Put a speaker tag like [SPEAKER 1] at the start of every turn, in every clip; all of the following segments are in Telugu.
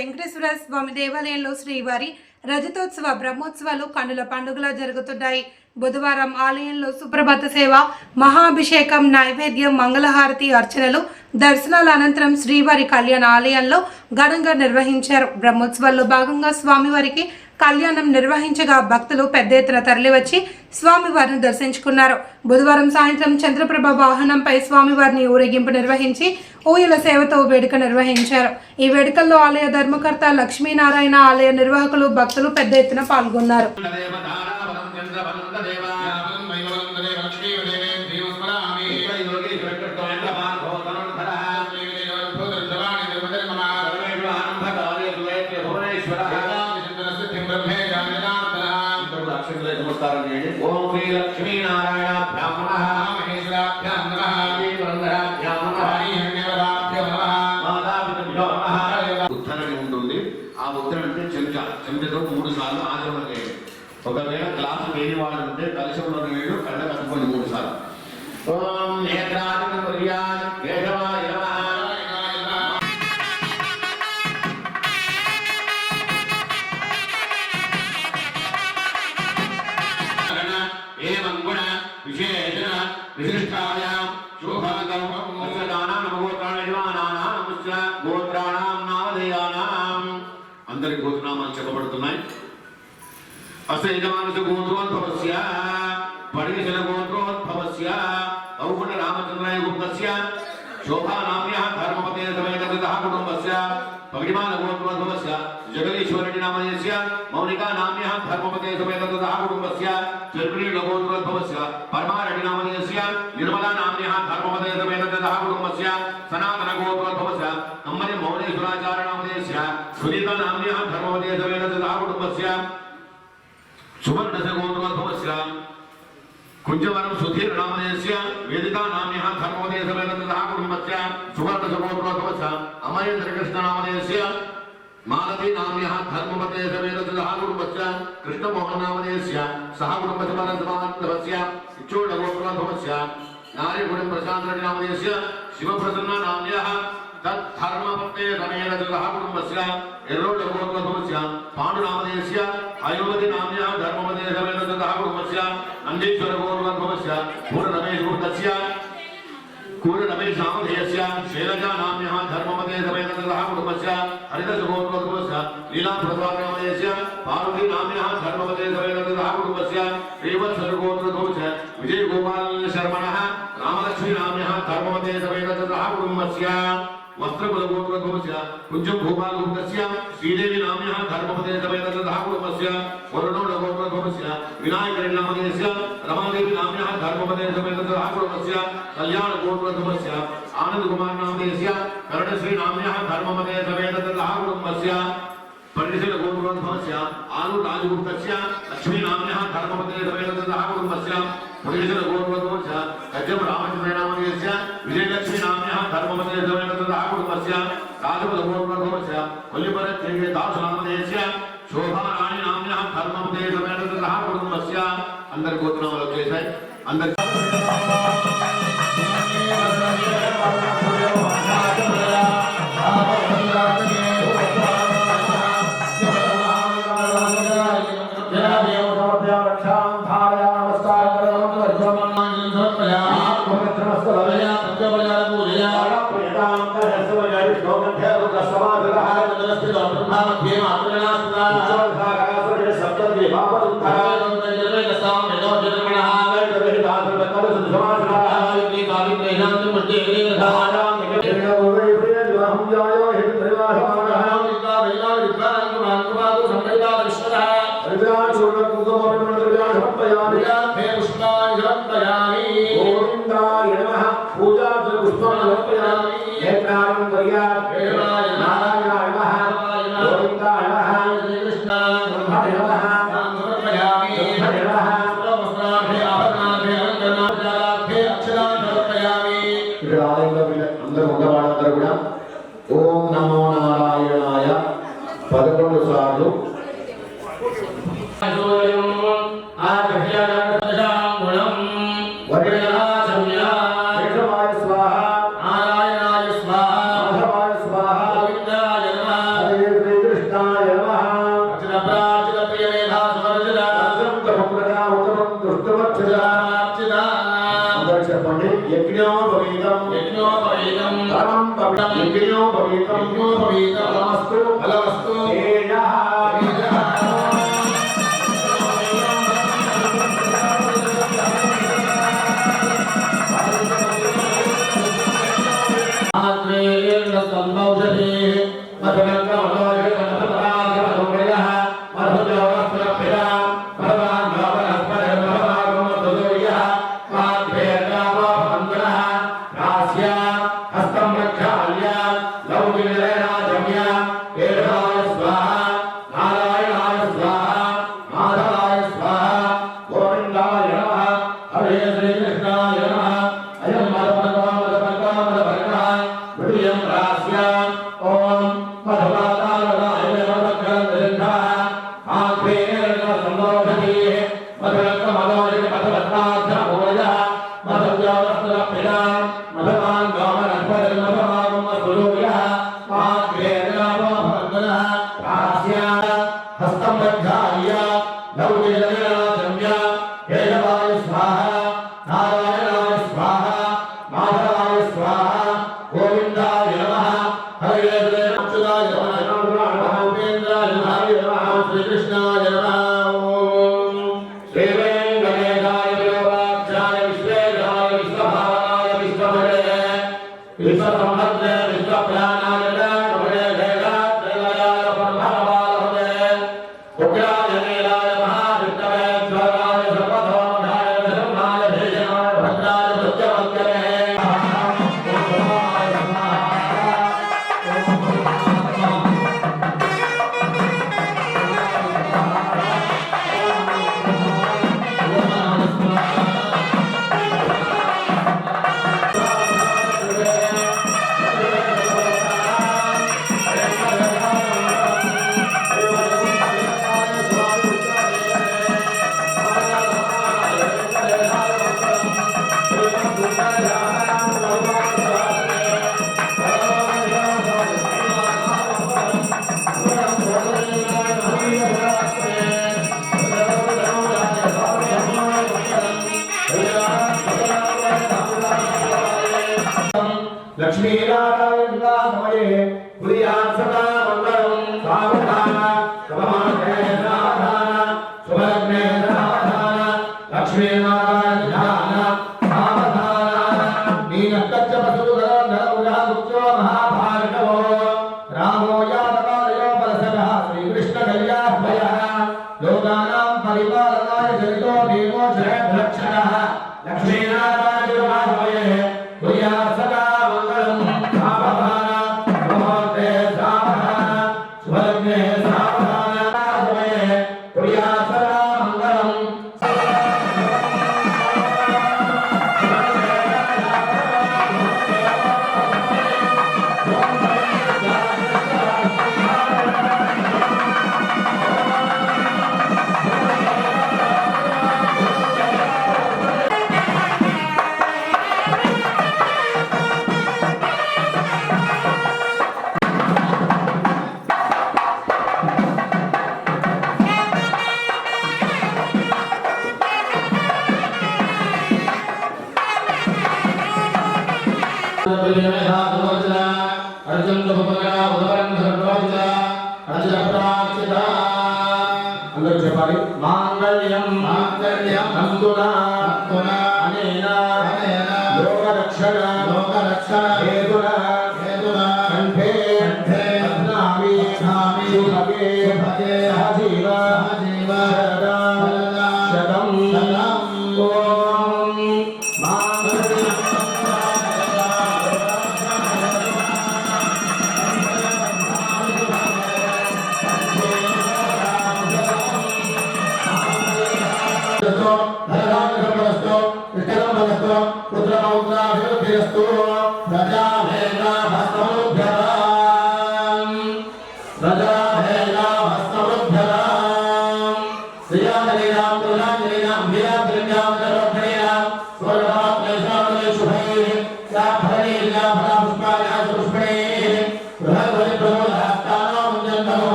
[SPEAKER 1] వెంకటేశ్వర స్వామి దేవాలయంలో శ్రీవారి రజతోత్సవ బ్రహ్మోత్సవాలు కన్నుల పండుగలా జరుగుతున్నాయి. బుధవారం ఆలయంలో సుప్రభాత సేవ మహాభిషేకం నైవేద్యం మంగళహారతి అర్చనలు దర్శనాల అనంతరం శ్రీవారి కళ్యాణ ఆలయంలో ఘనంగా నిర్వహించారు. బ్రహ్మోత్సవాల్లో భాగంగా స్వామివారికి కళ్యాణం నిర్వహించగా భక్తులు పెద్ద ఎత్తున తరలివచ్చి స్వామివారిని దర్శించుకున్నారు. బుధవారం సాయంత్రం చంద్రప్రభ వాహనంపై స్వామివారిని ఊరేగింపు నిర్వహించి ఊయల సేవతో వేడుక నిర్వహించారు. ఈ వేడుకల్లో ఆలయ ధర్మకర్త లక్ష్మీనారాయణ ఆలయ నిర్వాహకులు భక్తులు పెద్ద ఎత్తున పాల్గొన్నారు.
[SPEAKER 2] విశేషణ విశిష్టాయాం శోభాగమం గోత్రాణ యజమానానాం గోత్రాణాం నామధేయానాం అందరి గోత్రనామాలు చెప్పబడుతున్నాయి. అస్య యజమానస గోత్రోద్భవస్య పరిశన గోత్రోద్భవస్య గౌగుణ రామచంద్రాయ గుప్తస్య శోభానామ్య ధర్మపతే సమేత కుటుంబస్య పగిమాన గోత్రోద్భవ समेतदा कुटुम्बस्य त्रिगुणीलघोत्रोद्भवस्य परमारटिनामनीयस्य निर्मलानाम्न्यः धर्मपदय समेतदा कुटुम्बस्य सनातनगोत्रोद्भवस्य अम्मनि मौनेश्वराचार्यनामनीयस्य सुनीतनाम्न्यः धर्मपदय समेतदा कुटुम्बस्य सुवर्णस्य गोत्रोद्भवस्य कुञ्जवरं सुधीरनामनीयस्य वेदिकानाम्न्यः धर्मपदय समेतदा कुटुम्बस्य सुवर्णस्य गोत्रोद्भवस्य अमरेन्द्रकृष्णनामनीयस्य नाथी नाम्यः धर्मपते समेतसुधाकुटुम्बस्य कृष्णमोहननामधेयस्य सः कुटुम्बसमानसमानन्दवस्य इच्छोडगोकुलभवस्य नारीगुणप्रशान्तनामधेयस्य शिवप्रसन्ननाम्यः तद्धर्मपत्ने समेतसुधः कुटुम्बस्य यरोडगोकुलभवस्य पाण्डुनामधेयस्य अयोमतिनाम्यः धर्मपते समेतसुधः कुटुम्बस्य नन्दीश्वरगोकुलभवस्य पूर्णरमेशगुप्तस्य पूर्णरमेशनामधेयस्य शैलजानाम् लीला प्रभावामयस्य पार्वती नाम्नः धर्मवते सवेदकृतः कुटुम्बस्य श्रीवत्सर्गोत्रधोच विजयगोपाल शर्मणः रामलक्ष्मी नाम्नः धर्मवते सवेदकृतः कुटुम्बस्य वस्त्रकुलगोत्रधोच कुञ्जभूपालगुप्तस्य श्रीदेवी नाम्नः धर्मपते समेतकृतः कुटुम्बस्य वरुणोडगोत्रधोस्य विनायकरिणामदेस्य रमादेवी नाम्नः धर्मपते समेतकृतः कुटुम्बस्य कल्याणगोत्रधोस्य आनन्दकुमारनामदेस्य कर्णश्रीनाम्नः धर्मपते समेतकृतः कुटुम्बस्य పండితుల గోత్రోద్భవస్య ఆలు రాజగుప్తస్య లక్ష్మీనామ్య ధర్మపతిని సమేతతః కుటుంబస్య పండితుల గోత్రోద్భవస్య కజ్జం రామచంద్రనామనీయస్య విజయలక్ష్మీనామ్య ధర్మపతిని సమేతతః కుటుంబస్య రాజపద గోత్రోద్భవస్య కొల్లిపరత్యే దాసనామనీయస్య శోభారాణి నామ్య ధర్మపతిని సమేతతః కుటుంబస్య అందరి గోత్రములు వచ్చేసాయి అందరి
[SPEAKER 3] లక్ష్మీనారాయణ
[SPEAKER 2] లోకరక్షణ
[SPEAKER 3] హేతున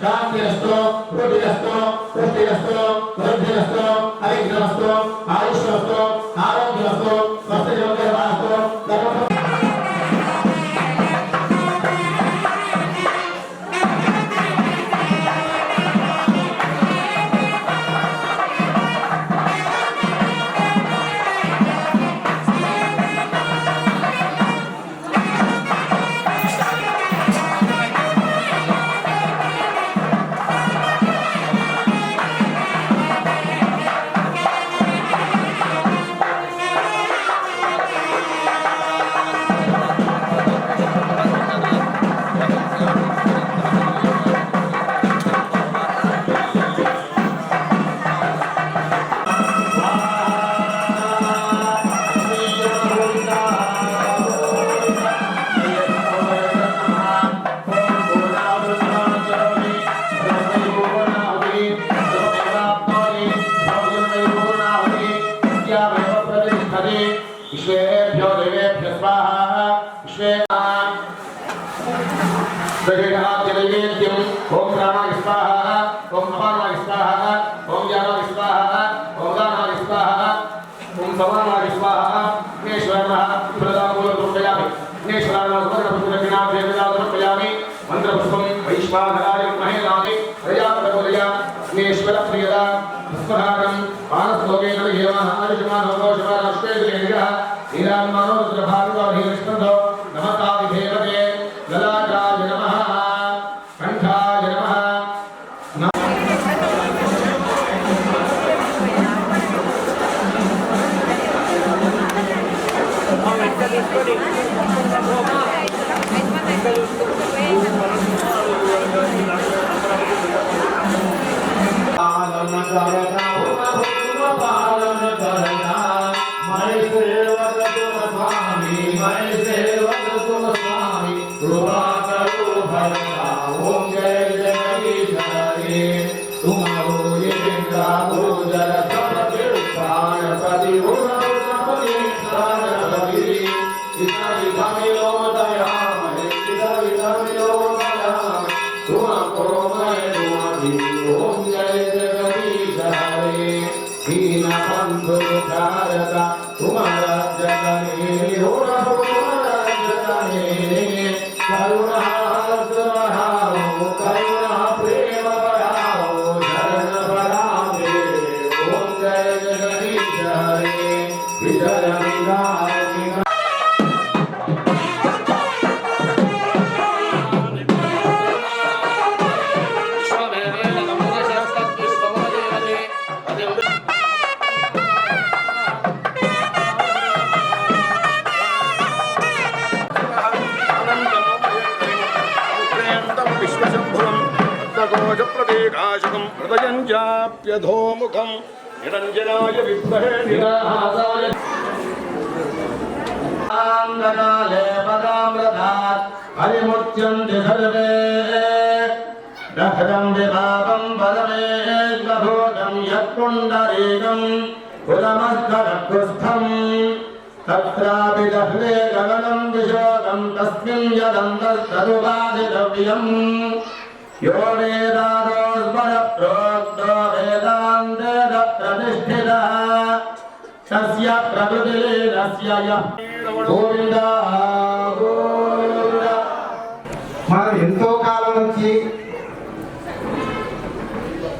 [SPEAKER 3] శాంతిరస్తు వృద్ధిరస్తు పుష్టిరస్తు.
[SPEAKER 2] మంత్రపుష్పం వైశ్వాధరాయ మహే నామే ప్రజాపతపదయ అగ్నేశ్వర ప్రియద పుష్పహారం పానశ్లోకేణ విజయమాన ఆయుష్మాన్ అవకాశమాన అశ్వేతులే నిరహ నీరామానో
[SPEAKER 4] Lord. ప్రాప్యధోముఖం నిరంజనాయ విద్మహే నిరాహాసాయ
[SPEAKER 3] ఆంగనాలే పదామృతాత్ హరిముచ్యంతి సర్వే దహరం విభావం పరమేశ్వభూతం యత్పుండరీకం కులమస్కరకుస్థం తత్రాపి దహ్రే గగనం విశోకం తస్మిన్ యదంతరుపాదితవ్యం यो वेदादोस्मर प्रोक्तो वेदान्ते प्रतिष्ठितः तस्य प्रकृतिलीनस्य यः గోవింద గోవింద
[SPEAKER 5] మనం ఎంతో కాలం నుంచి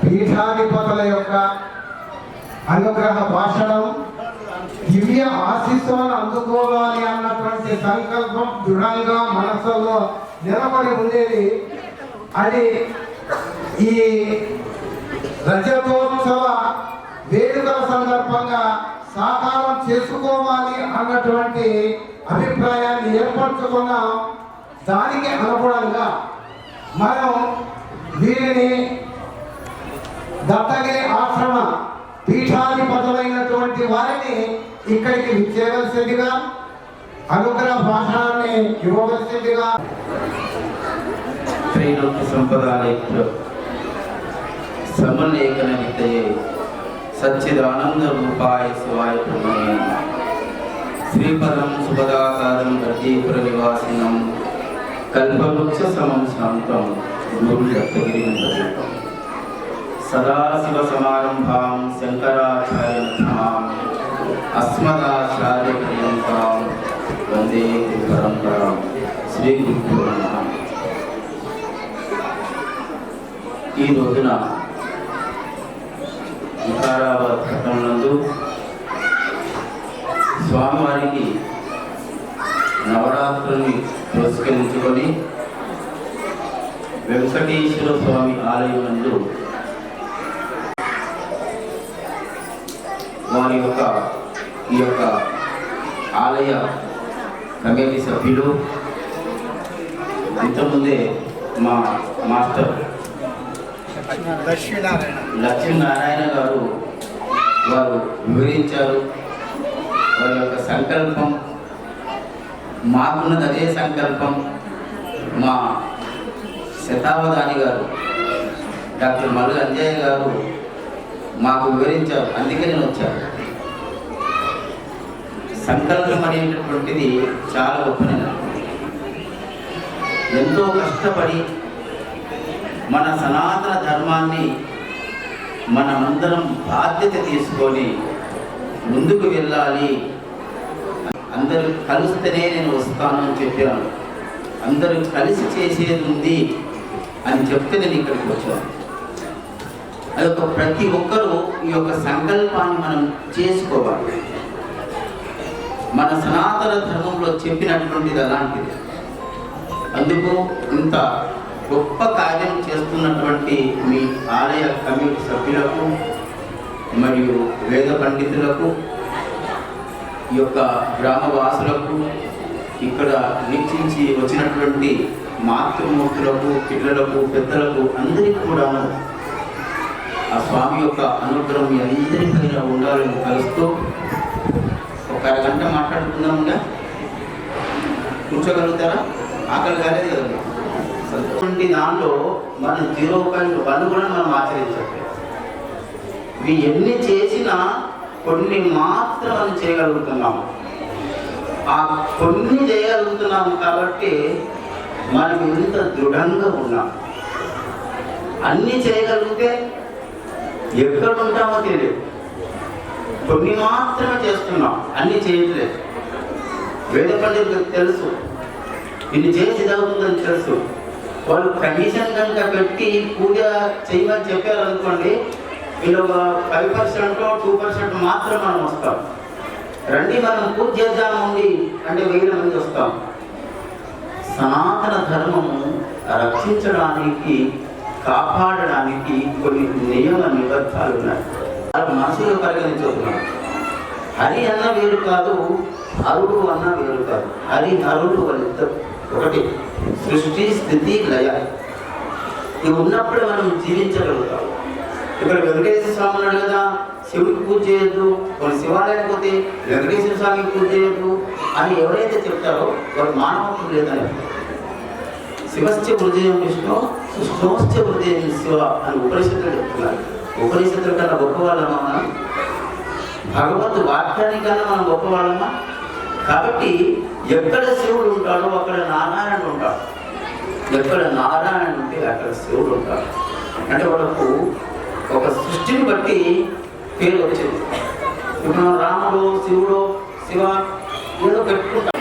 [SPEAKER 5] పీఠాధిపతుల యొక్క అనుగ్రహ భాషణం దివ్య ఆశీస్సులను అందుకోవాలి అన్నటువంటి సంకల్పం దృఢంగా మనసులో నిలబడి ఉండేది అది ఈ రజతోత్సవ వేడుకల సందర్భంగా సాకారం చేసుకోవాలి అన్నటువంటి అభిప్రాయాన్ని ఏర్పరచుకున్నాం. దానికి అనుగుణంగా మనం వీరిని దత్తగిరి ఆశ్రమ పీఠాధిపతులైనటువంటి వారిని ఇక్కడికి విచ్చేయవలసిందిగా అనుగ్రహ భాషణాన్ని ఇవ్వవలసిందిగా
[SPEAKER 6] સ્ત્રીનો કે સંપદાલિત સમન્વયકન વિતે સચ્ચિદાનંદ રૂપાય શિવાય પ્રમે શ્રીપદમ સુભદાકારમ ગર્જીપુર નિવાસિનમ કલ્પવૃક્ષ સમમ શાંતમ ગુરુ દત્તગિરિમ પ્રદીપમ સદાશિવ સમારંભામ શંકરાચાર્ય નથામ అస్మదాచార్య పర్యంతం వందే పరంపరం శ్రీ గురు ఈ రోజున వికారాబాద్ పట్టణంలో స్వామివారికి నవరాత్రుల్ని పురస్కరించుకొని వెంకటేశ్వర స్వామి ఆలయం నందు వారి యొక్క ఈ యొక్క ఆలయ కమిటీ సభ్యులు. ఇంతకుముందే మా మాస్టర్ లక్ష్మీనారాయణ. గారు వారు వివరించారు. వారి యొక్క సంకల్పం మాకున్నది అదే సంకల్పం మా శతావధాని గారు డాక్టర్ మల్లు అంజయ్య గారు మాకు వివరించారు. అందుకే నేను వచ్చాను. సంకల్పం అనేటటువంటిది చాలా గొప్ప ఎంతో కష్టపడి మన సనాతన ధర్మాన్ని మనమందరం బాధ్యత తీసుకొని ముందుకు వెళ్ళాలి. అందరూ కలిస్తేనే నేను వస్తాను అని చెప్పాను. అందరూ కలిసి చేసేది ఉంది అని చెప్తే నేను ఇక్కడికి వచ్చాను. అది ఒక ప్రతి ఒక్కరూ ఈ యొక్క సంకల్పాన్ని మనం చేసుకోవాలి. మన సనాతన ధర్మంలో చెప్పినటువంటిది అలాంటిది. అందుకు ఇంత గొప్ప కార్యం చేస్తున్నటువంటి మీ ఆలయ కమిటీ సభ్యులకు మరియు వేద పండితులకు ఈ యొక్క గ్రామవాసులకు ఇక్కడ వీక్షించి వచ్చినటువంటి మాతృమూర్తులకు పిల్లలకు పెద్దలకు అందరికీ కూడాను ఆ స్వామి యొక్క అనుగ్రహం మీ అందరిపైన ఉండాలని కలుస్తూ ఒక అరగంట మాట్లాడుకుందాముగా కూర్చోగలుగుతారా? ఆకలి కాలేదు కదా అటువంటి దాంట్లో మనం జీరో పాయింట్ వన్ కూడా మనం ఆచరించట్లేదు ఇవి ఎన్ని చేసినా కొన్ని మాత్రం మనం చేయగలుగుతున్నాము ఆ కొన్ని చేయగలుగుతున్నాము కాబట్టి మనం ఎంత దృఢంగా ఉన్నాం. అన్ని చేయగలిగితే ఎక్కడ ఉంటామో తెలియదు. కొన్ని మాత్రమే చేస్తున్నాం అన్ని చేయట్లేదు. వేద పండితులకు తెలుసు. ఇన్ని చేసి అవుతుందని తెలుసు. వాళ్ళు కమిషన్ కనుక పెట్టి పూజ చేయమని చెప్పారు అనుకోండి వీళ్ళు ఒక ఫైవ్ పర్సెంట్ టూ పర్సెంట్ మాత్రం మనం వస్తాం. రండి మనం పూజ చేద్దామండి అంటే వెయ్యి మంది వస్తాం. సనాతన ధర్మము రక్షించడానికి కాపాడడానికి కొన్ని నియమ నిబద్ధాలు ఉన్నాయి. వాళ్ళ మనసులో పరిగణించుకున్నాం హరి అన్న వేరు కాదు అరుడు అన్న వేరు కాదు. హరి హరుడు వాళ్ళిద్దరు ఒకటి సృష్టి స్థితి లయ. ఇవి ఉన్నప్పుడు మనం జీవించగలుగుతాం. ఇక్కడ వెంకటేశ్వర స్వామి ఉన్నాడు కదా శివుడికి పూజ చేయొద్దు కొన్ని శివాలయం పోతే వెంకటేశ్వర స్వామికి పూజ చేయొద్దు అని ఎవరైతే చెప్తారో వారు మానవత్వం లేదని. అర్థం. శివశ్చ హృదయం విష్ణు విష్ణుశ్చ హృదయం శివ అని ఉపనిషత్తులు చెప్తున్నారు. ఉపనిషత్తుల కన్నా గొప్పవాళ్ళమా మనం? భగవత్ వాక్యానికన్నా మనం గొప్పవాళ్ళమా? కాబట్టి ఎక్కడ శివుడు ఉంటాడో అక్కడ నారాయణుడు ఉంటాడు. ఎక్కడ నారాయణ ఉంటే అక్కడ శివుడు ఉంటాడు. అంటే వాళ్ళకు ఒక సృష్టిని బట్టి పేరు వచ్చింది. ఇప్పుడు మనం రాముడు శివుడు శివ ఏదో పెట్టుకుంటాం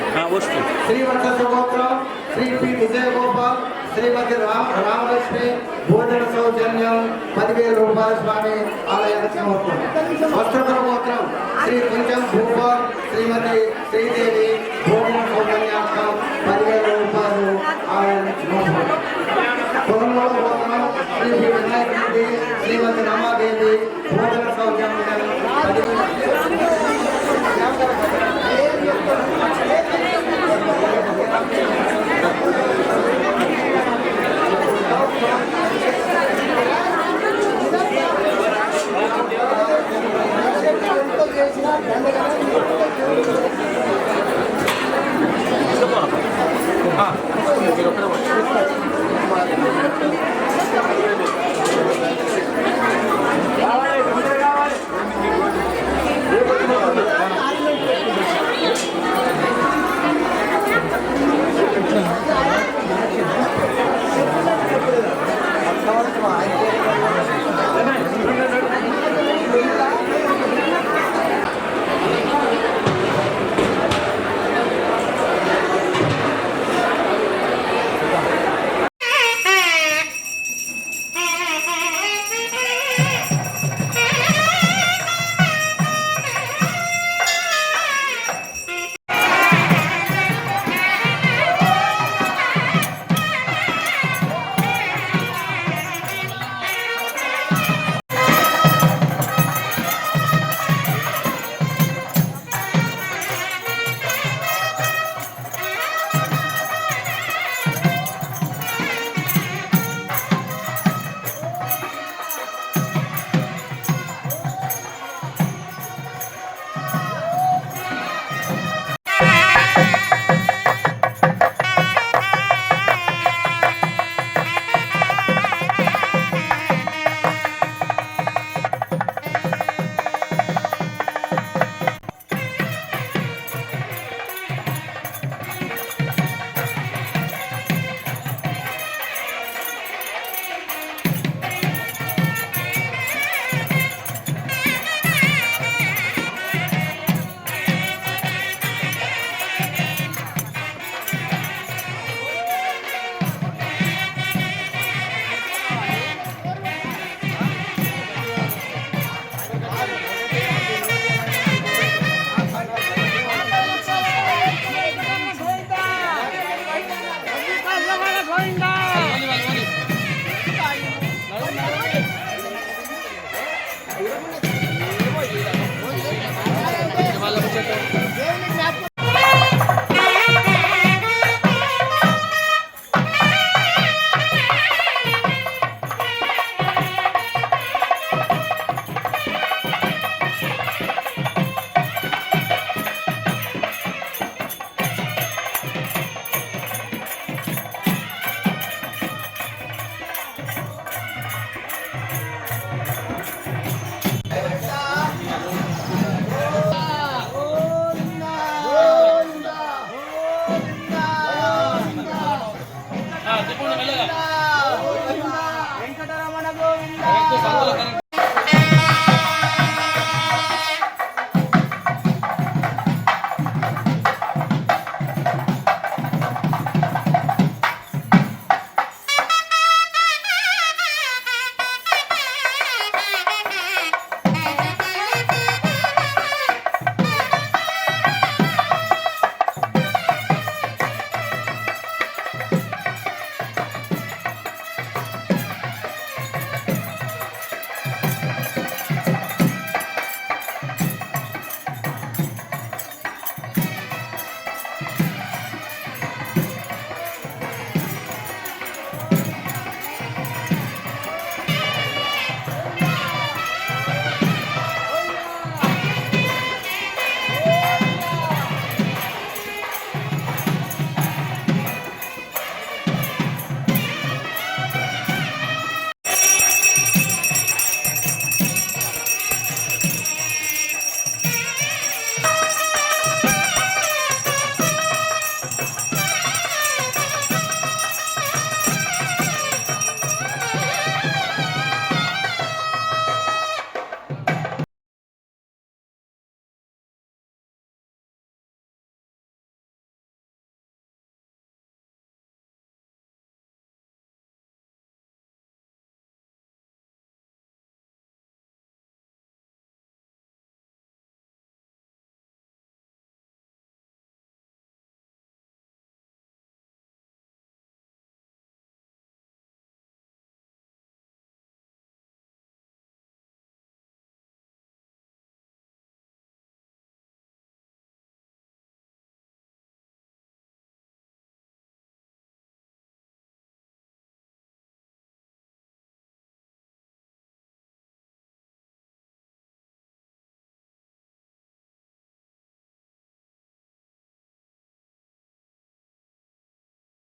[SPEAKER 5] సుగోత్రం శ్రీ పి విజయ గోపాల్ శ్రీమతి రామ రామలక్ష్మి భోజన సౌజన్యం పదివేల రూపాయల స్వామి ఆలయ సమర్పణ. వస్త్రపుర గోత్రం శ్రీ కొంచెం భూపాల్ శ్రీమతి శ్రీదేవి భోజన సౌజన్యం. Quiero que lo
[SPEAKER 7] muestre.